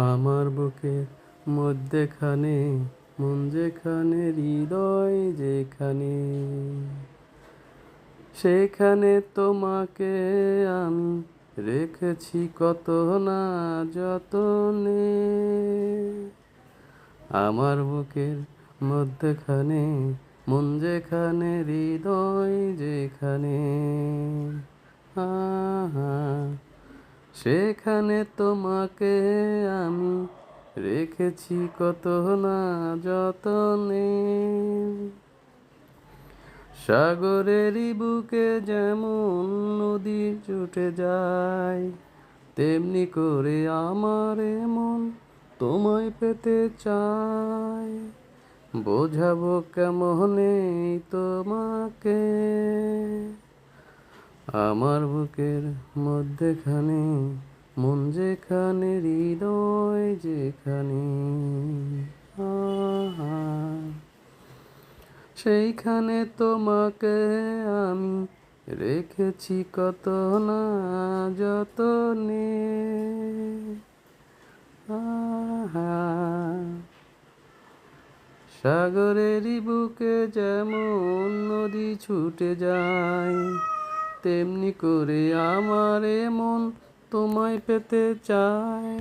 আমার বুকের মধ্যেখানে, মন যেখানে, হৃদয় যেখানে। সেখানে তোমাকে আমি রেখেছি কত না যতনে। আমার বুকের মধ্যেখানে, মন যেখানে, হৃদয় যেখানে। সেখানে তোমাকে আমি রেখেছি কত না যতনে। সাগরেরই বুকে যেমন নদী ছুটে যায়, তেমনি করে আমার মন তোমায় পেতে চায় বোঝাবো কেমনে তোমাকে। আমার বুকের মধ্যেখানে, মন যেখানে, হৃদয় যেখানে। সেইখানে তোমাকে আমি রেখেছি কত না যতনে। আহা। সাগরেরই বুকে যেমন নদী ছুটে যায় তেমনি করে আমারে মন তোমায় পেতে চায়।